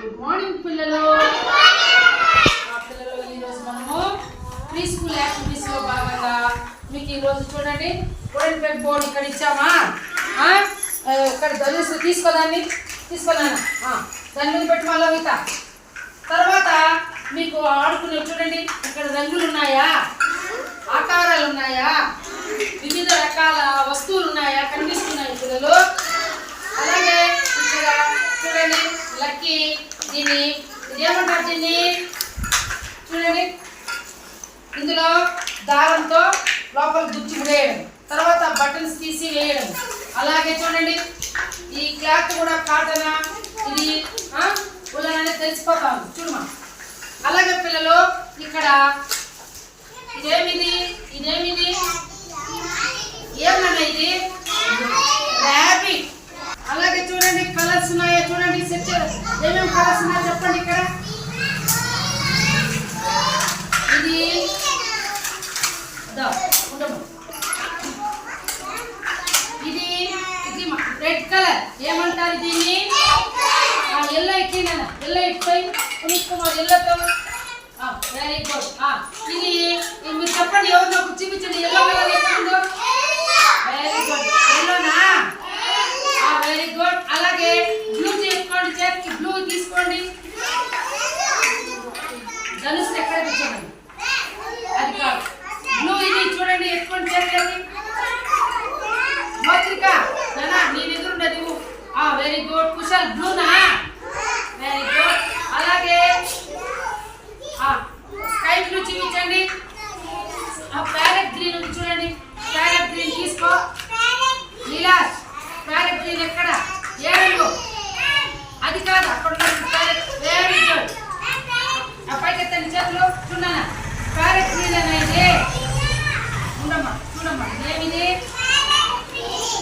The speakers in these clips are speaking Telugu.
గుడ్ మార్నింగ్ పిల్లలు. ఆ పిల్లలు ఈరోజు మనము ప్రీ స్కూల్ యాక్టివిటీస్ భాగంగా మీకు ఈరోజు చూడండి. వరల్డ్ పెన్ బోర్డ్ ఇక్కడ ఇచ్చామా? ఇక్కడ ధనుసు తీసుకోదాన్ని తీసుకోదాన్ని దాని మీద పెట్టి మళ్ళీ మిగతా. తర్వాత మీకు ఆడుకునే చూడండి. ఇక్కడ రంగులు ఉన్నాయా? ఆకారాలు ఉన్నాయా వివిధ రకాల వస్తువులు ఉన్నాయా కనిపిస్తున్నాయి పిల్లలు అలాగే ఇక్కడ చూడండి లక్కీ దీన్ని ఇదేమంటారు దీన్ని చూడండి ఇందులో దారంతో లోపల గుచ్చి వేయడం తర్వాత బటన్స్ తీసి వేయడం. అలాగే చూడండి ఈ క్లాత్ కూడా కాటనా? ఇది ఉల్లననే తెలిసిపోతాం. చూడమా. అలాగే పిల్లలు ఇక్కడ ఇదేమిది? ఇదేమిది? ఏమన్నా ఇది? ర్యాబిట్ అలాగే చూడండి కలర్స్ ఉన్నాయో? చూడండి సెట్ ఏమేమి కలర్స్ ఉన్నాయో చెప్పండి ఇక్కడ. ఇది ఉండమ్మా. ఇది ఇది రెడ్ కలర్ ఏమంటారు దీన్ని ఎల్లో ఎక్కిందా ఎల్లో ఎక్కిపోయి పునీత్ కుమార్ ఎల్లోతో వెరీ గుడ్ ఇది ఇది మీరు చెప్పండి ఎవరు నాకు చూపించండి ఎల్లో కలర్ ఎక్కడుందో వెరీ గుడ్ ఎల్లోనా వెరీ గుడ్ అలాగే బ్లూ తీసుకోండి చేతికి బ్లూ తీసుకోండి ధనుసు ఎక్కడ కూర్చోండి అది కాదు బ్లూ ఇది చూడండి ఎత్తుకోండి చేతికి మోత్రిక నానా నేను ఎదురుండదు ఆ వెరీ గుడ్ కుశల్ బ్లూనా వెరీ గుడ్ అలాగే ఆ స్కై బ్లూ చూపించండి ఆ ప్యారెట్ గ్రీన్ ఉంది చూడండి ప్యారెట్ గ్రీన్ తీసుకో నీలాష్ ప్యారెట్ గ్రీన్ ఎక్కడ ఏ రంగు అది కాదు అక్కడ ప్యారెట్ వెరీ గుడ్ ఆ పైకి ఎత్తండి చేతులు చూడనా ప్యారెట్ గ్రీన్ అనేది ఉండమ్మా చూడమ్మా ఏమిది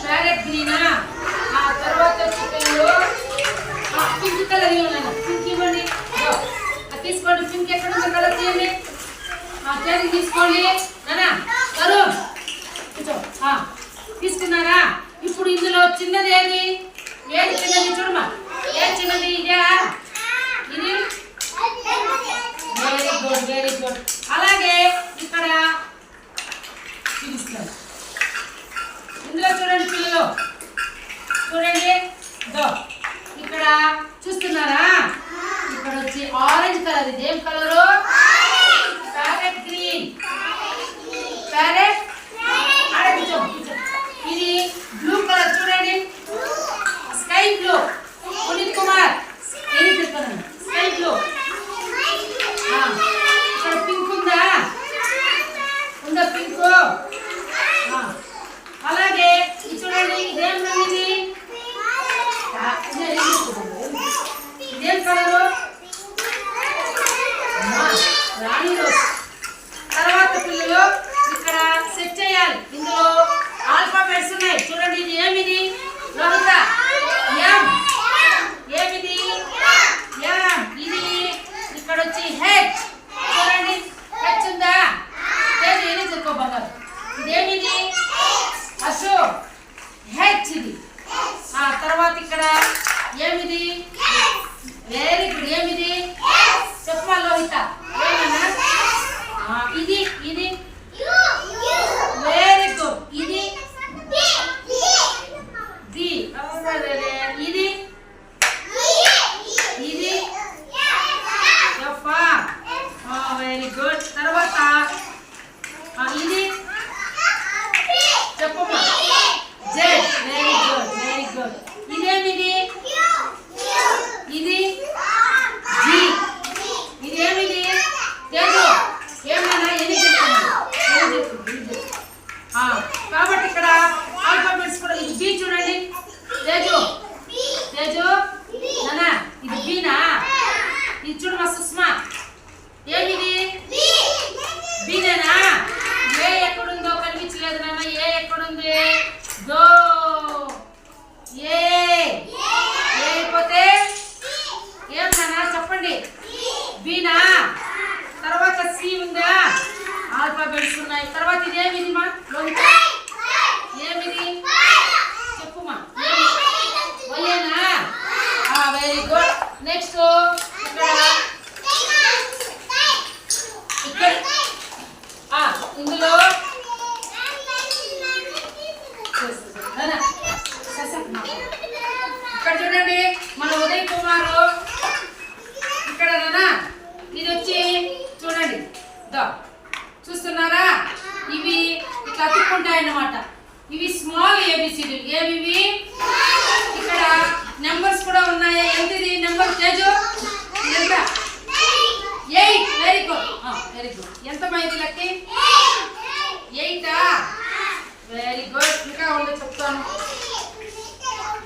ప్యారెట్ గ్రీనా ఆ తర్వాత చికెన్లో పింక్ కలర్ పింక్ ఇవ్వండి తీసుకోండి పింక్ ఎక్కడ ఉందో కలర్ చేతికి తీసుకోండి. నానా తరుణ్ కూర్చో. తీసుకున్నారా? ఇప్పుడు ఇందులో చిన్నది ఏది? ఏది చిన్నది చూడమ్మా. ఏ చిన్నది ఇదే? ఇది? వెరీ గుడ్ వెరీ గుడ్ అలాగే ఇక్కడ చూపిస్తాను ఇందులో చూడండి పిల్లలు. చూడండి. దో ఇక్కడ చూస్తున్నారా? ఇక్కడ వచ్చి ఆరెంజ్ కలర్ ఇది. ఏం కలరు ప్యారెట్ గ్రీన్ ప్యారెట్ ఆడ కూర్చో, కూర్చో. ఇది బ్లూ కలర్ చూడండి స్కై బ్లూ పునీత్ కుమార్ ఏది చెప్తాను స్కై బ్లూ ఆ, ఇక్కడ పింక్ ఉందా ఉందా పింక్ ఆ, అలాగే ఇది చూడండి ఇదేం రంగు ఇది ఆ, ఇదే ఏం చెప్తున్నాను? ఇదేం కలరు అమ్మా, రాణి రోజ్ తర్వాత పిల్లలు ఇక్కడ సెట్ చేయాలి ఇందులో ఆల్ఫాబెట్స్ ఉన్నాయి చూడండి ఇది ఏమిది లోహిత ఎం ఏమిది ఎం ఇది ఇక్కడ వచ్చి హెచ్ చూడండి హెచ్ ఉందా లేదు ఏది చెప్పుకో బంగారు ఇదేమిది అశోక్ హెచ్ ఇది ఆ తర్వాత ఇక్కడ ఏమిది వెరీ గుడ్ ఏమిది చెప్పమా లోహిత ఏమన్నా ఆ, ఇది ఇది వెరీ గుడ్ ఇది ది ఇది ఇది ఎఫా వెరీ గుడ్ తర్వాత ఆ, ఇది చెప్పమ్మా Z very good very good ఇదేమిది ఇది జి ఇదేమిది తేజు ఏమన్నా ఎన్ని చెప్తున్నాను ఎన్ని చెప్తున్నాను ఆ, కాబట్టి ఇక్కడ ఆల్ఫాబెట్స్ కూడా ఇది బి చూడండి తేజు తేజు నానా ఇది బీనా ఇది చూడు మా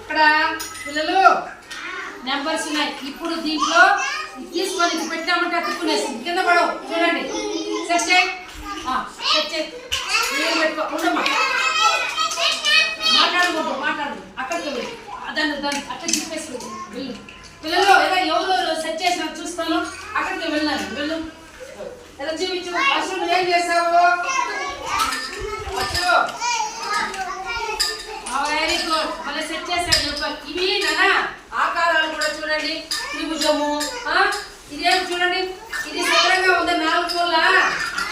ఇక్కడ పిల్లలు నెంబర్స్ ఉన్నాయి. ఇప్పుడు దీంట్లో తీసుకొని ఇది పెట్టినామంటే అతుక్కునేసి కింద పడవు. చూడండి. సెట్ చేయి. సెట్ చేయి. పెట్టుకో. అక్కడికి వెళ్ళి. దాన్ని దాన్ని. అక్కడ చెప్పేసి వెళ్ళు. పిల్లలు ఏదో ఎవరు సెట్ చేసినా చూస్తాను. అక్కడికి వెళ్ళాను వెళ్ళు. ఏదో చూపించు? అసలు ఏం చేసావు? అసలు వెరీ గుడ్ మళ్ళీ సెట్ చేశాడు చెప్ప ఇవి నానా ఆకారాలు కూడా చూడండి. త్రిభుజము ఇదేమి ఇదేం చూడండి? ఇది సదరంగా ఉందా? నాలుగు పూల?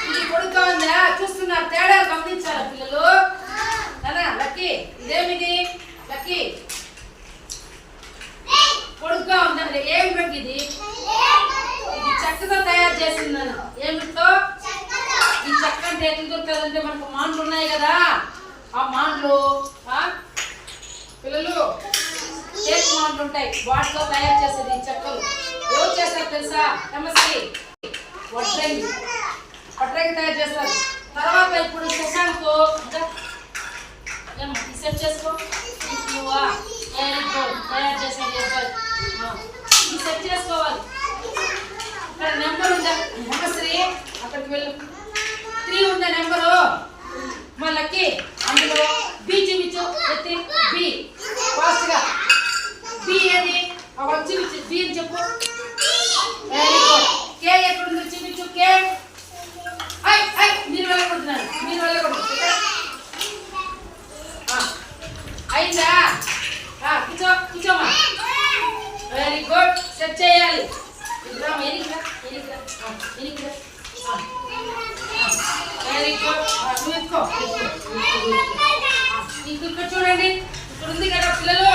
ఇది పొడుగ్గా ఉందా? చూస్తున్నారు. తేడా గమనించారా పిల్లలు? నానా లక్కీ ఇదేమిది? లక్కీ. పొడుగ్గా ఉందా? ఏమి పెట్టి ఇది? ఇది చెక్కతో తయారు చేసిందను ఏమిటో ఈ చెక్క అంటే ఎట్లా దొరుకుతుందంటే మనకు మాన్లు ఉన్నాయి కదా. ఆ మాన్లు పిల్లలు కేక్ మాన్లు ఉంటాయి. వాటితో తయారు చేసేది చెక్కలు. ఎవరు చేస్తారు తెలుసా? నమస్తే. వడ్రంగి. వడ్రంగి తయారు చేస్తారు. తర్వాత ఇప్పుడు శశాంక్ సెట్ చేసుకో. తయారు చేసాను సెట్ చేసుకోవాలి. ఇక్కడ నెంబర్ ఉందా? నమస్తే. అక్కడికి వెళ్ళు. త్రీ ఉందా నెంబరు మళ్ళీ అందులో బి చూపించు ఎత్తి బి ఫాస్ట్గా బి ఏది అవి చూపించు బి అని చెప్పు వెరీ గుడ్ కే ఎక్కడ ఉందో చూపించు కే ఐ ఐ మీరు వెళ్ళకూడదున్నారు మీరు వెళ్ళకూడదు ఇక్కడ. ఆ, అయిందా ఆ, కూర్చో కూర్చోమా వెరీ గుడ్ సెట్ చేయాలి ఇదిరా ఎనికిరా ఎనికిరా ఆ, ఎనికిరా ఆ. వెరీ గుడ్ నువ్వు చేయాలి నీకు ఇక్కడ చూడండి. ఇక్కడ ఉంది కదా పిల్లలు.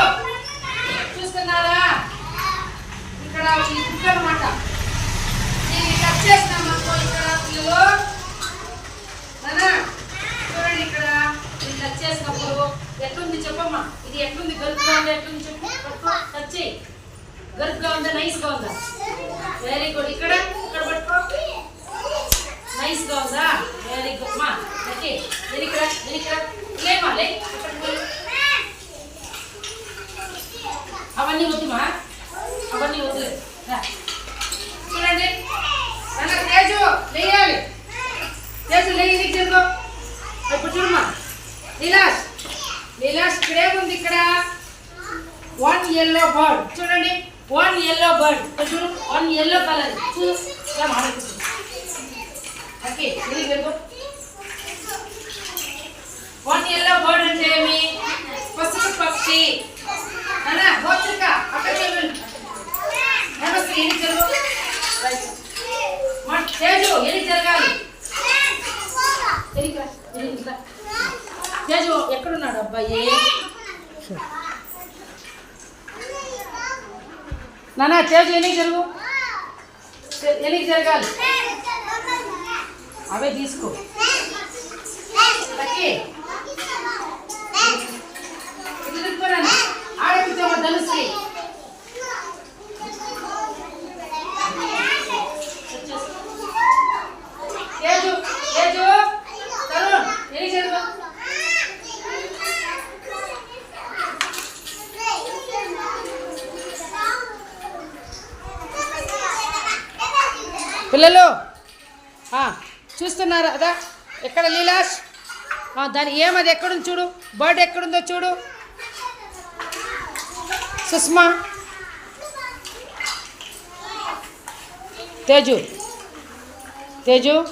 చూస్తున్నారా? ఇక్కడ ఈ బుక్ అనమాట దీన్ని కట్ చేసినాం అనుకో ఇక్కడ పిల్లలు. చూడండి ఇక్కడ. నేను టచ్ చేసినప్పుడు ఎట్లుంది చెప్పమ్మా. ఇది ఎట్లుంది? గరుకుగా ఎట్లుంది చెప్పు. కట్ చేయి. గరుకుగా ఉందా నైస్గా ఉందా వెరీ గుడ్ ఇక్కడ ఇక్కడ పట్టుకో నైస్గా ఉందా వెరీ గుడ్ మా ఓకే వెనక్కిరా వెనక్కిరా లేమా లే అక్కడికి వెళ్ళు. అవన్నీ వద్దుమా అవన్నీ వద్దులే రా. చూడండి అన్న తేజు లేయాలి తేజు లేయి నీకు చెరుకో ఇప్పుడు చూడమ్మా లీలాష్ లీలాష్ ఇక్కడేముంది ఇక్కడ వన్ ఎల్లో బర్డ్ చూడండి వన్ ఎల్లో బర్డ్ చూడు వన్ ఎల్లో కలర్ చూడు ఇలా మాట్లాడుతుంది ఓకే ఇది వన్ ఎల్లో బర్డ్ అంటే ఏమి? పసుపు పక్షి. అన్నా గోచక అక్కడికి వెళ్ళు నమస్తే ఎన్ని జరుగు. మా తేజు ఎన్ని జరగాలి? తేజు ఎక్కడున్నాడు అబ్బాయి? నానా తేజు ఎన్ని జరుగు. ఎన్ని జరగాలి. అవే తీసుకో. లక్కీ. ఇది ధనుశ్రీ తేజు తేజు తరుణ్ ఎన్ని జరుగు పిల్లలు చూస్తున్నారు చూస్తున్నారా అదా? ఎక్కడ లీలాష్? దాని ఏమది ఎక్కడుంది చూడు. బర్డ్ ఎక్కడుందో చూడు. సుష్మా. తేజు. తేజు.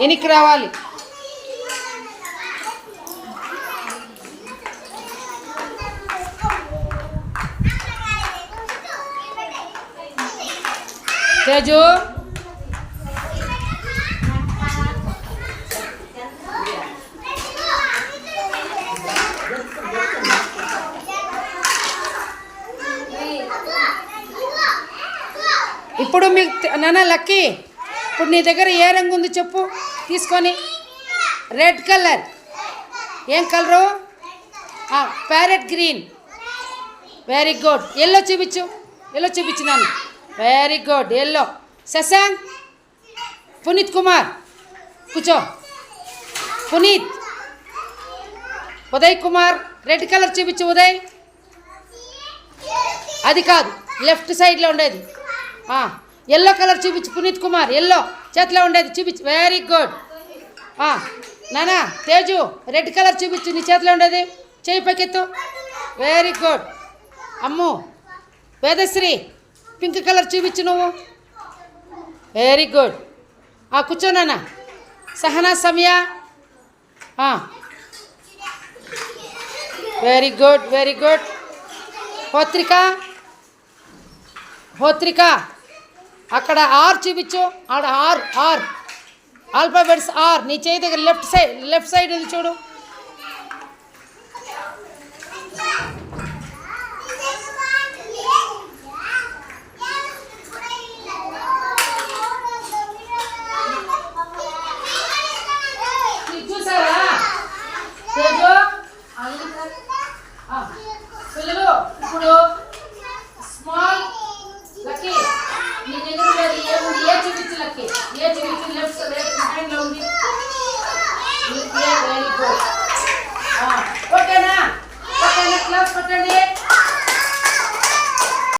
ఎనికి రావాలి. తేజు. ఇప్పుడు మీకు నాన్న లక్కీ ఇప్పుడు నీ దగ్గర ఏ రంగు ఉంది చెప్పు తీసుకొని. రెడ్ కలర్ ఏం colour parrot green very good yellow చూపించు yellow చూపించినాను very good yellow Shashank Puneeth Kumar కూర్చో పునీత్ ఉదయ్ కుమార్ రెడ్ కలర్ చూపించు ఉదయ్ అది కాదు. లెఫ్ట్ సైడ్లో ఉండేది. ఎల్లో కలర్ చూపించు పునీత్ కుమార్ ఎల్లో చేతిలో ఉండేది. చూపించు. వెరీ గుడ్ నానా తేజు. రెడ్ కలర్ చూపించు. నీ చేతిలో ఉండేది. చేయి పకెత్తు. Very good Ammu. Vedashree. Pink colour చూపించు నువ్వు. వెరీ గుడ్ ఆ నాన్న. Sahana Samaya. Very good very good Hotrika. Hotrika. అక్కడ ఆర్ చూపించు. ఆడ ఆర్ ఆర్ ఆల్ఫాబెట్స్ ఆర్ నీ చేయి దగ్గర లెఫ్ట్ సైడ్ లెఫ్ట్ సైడ్ ఇది చూడు.